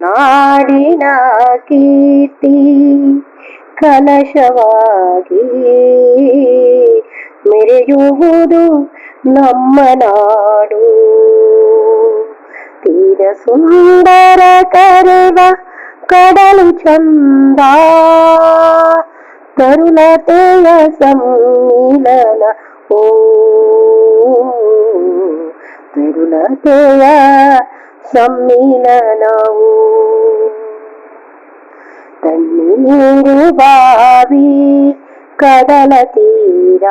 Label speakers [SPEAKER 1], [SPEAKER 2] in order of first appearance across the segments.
[SPEAKER 1] ನಾಡಿನ ಕೀರ್ತಿ ಕಲಶವಾಗಿ ಮೆರೆಯುವುದು ನಮ್ಮ ನಾಡು ತೀರ ಸುಂದರ ಕರೆವ ಕಡಲು ಚಂದ ತರುಣತೆಯ ಸಮ್ಮಿಲನ ಓ ತರುಣತೆಯ ಸಮ್ಮಿಲನವು ತಣ್ಣೀರು ಬಾವಿ ಕಡಲ ತೀರ.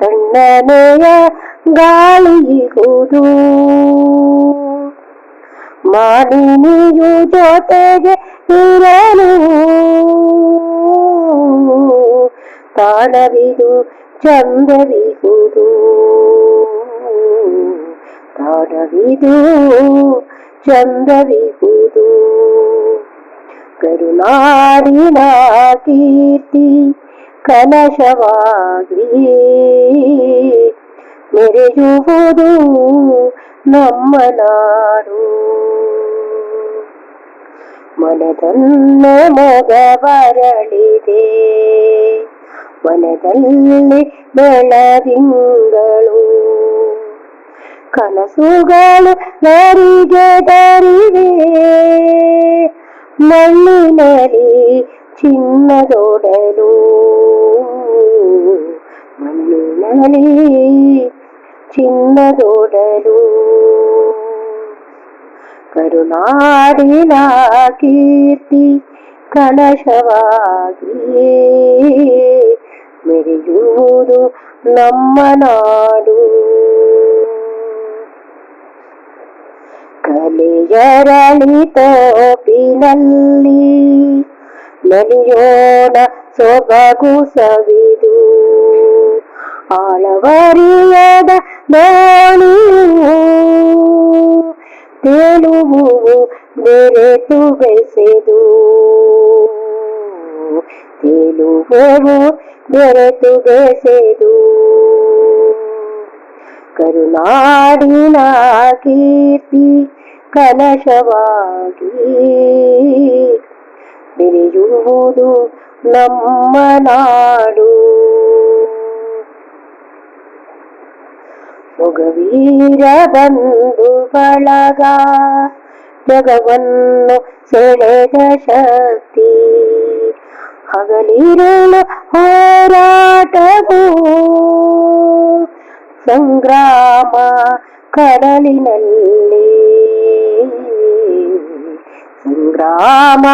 [SPEAKER 1] ತಣ್ಣನೆಯ ಗಾಳಿಗುದು ಮಾಲಿನಿಯು ಜೊತೆಗೆ ಇರಲು. ತಾಣವಿದು ಚಂದವಿಗುದು ತಾಣವಿದು ಚಂದವಿಗುದು ಕರುನಾಡಿನ ಕೀರ್ತಿ ಕಲಶವಾಗಿ ಮೆರೆಯುವುದು ನಮ್ಮ ನಾಡು ಮನದನ್ನೇ ಮೊಗ ಬರಳಿದೆ ಮನದಲ್ಲಿ ಬೆಳದಿಂಗಳು ಕನಸುಗಳು ನರಿಗೆ ದರಿವೆ ಮಣ್ಣಿನಲ್ಲಿ ಚಿನ್ನದೊಡಲು ಮಣ್ಣಿನಲ್ಲಿ ಚಿನ್ನದೊಡಲು ಕರುನಾಡಿನ ಕೀರ್ತಿ ಕಲಶವಾಗಿ ಮೆರೆಯುವುದು ನಮ್ಮ ನಾಡು ಕಲೆಯರಳಿ ತೋಪಿನಲ್ಲಿ ನಲಿಯೋಣ ಸೊಬಗು ಸವಿದು ಆಳವರಿಯದ ದೋಣಿಯು ತೇಲುವು ಬೆರೆತು ಬೆಸೆದು ತೇಲುವೆವು ಬೆರೆತು ಬೆಸೆದು ಕರುನಾಡಿನ ಕೀರ್ತಿ ಕಲಶವಾಗಿ ಬೆರೆಯುವುದು ನಮ್ಮ ನಾಡು ಮೊಗವೀರ ಬಂಧು ಬಳಗ ಜಗವನ್ನು ಸೆಳೆದ ಶಕ್ತಿ ಹಗಲಿರುಳು ಹೋರಾಟವು ಸಂಗ್ರಾಮ ಕಡಲಿನಲ್ಲಿ ಸಂಗ್ರಾಮ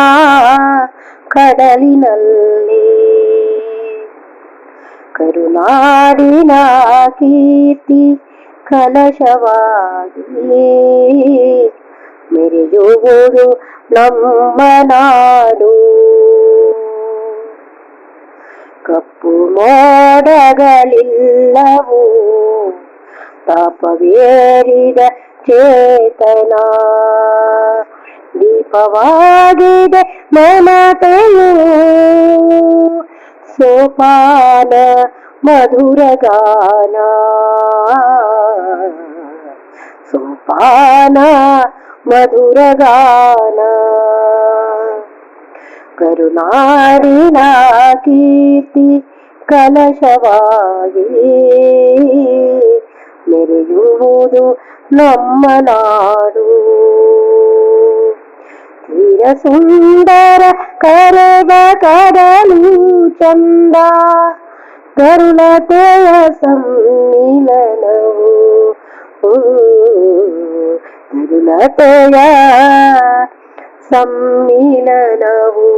[SPEAKER 1] ಕಡಲಿನಲ್ಲಿ ಕರುನಾಡಿನ ಕೀರ್ತಿ ಕಲಶವಾಗಿ ಮೆರೆಯುವುದು ನಮ್ಮ ನಾಡು ಕಪ್ಪು ಮೋಡಗಳಿಲ್ಲವು ತಾಪವೇರಿದ ಚೇತನ ದೀಪವಾಗಿದೆ ಮಮತೆಯು. ಸೋಪಾನ ಮಧುರ ಗಾನ. ಸೋಪಾನ ಮಧುರ ಗಾನ. ಕರುನಾಡಿನ ಕೀರ್ತಿ ಕಲಶವಾಗಿ. ಮೆರೆಯುವುದು ನಮ್ಮ ನಾಡು. వీర సుందర కరద కడలు చంద గరుల తేయ సమ్మిలనవు గరుల తేయ సమ్మిలనవు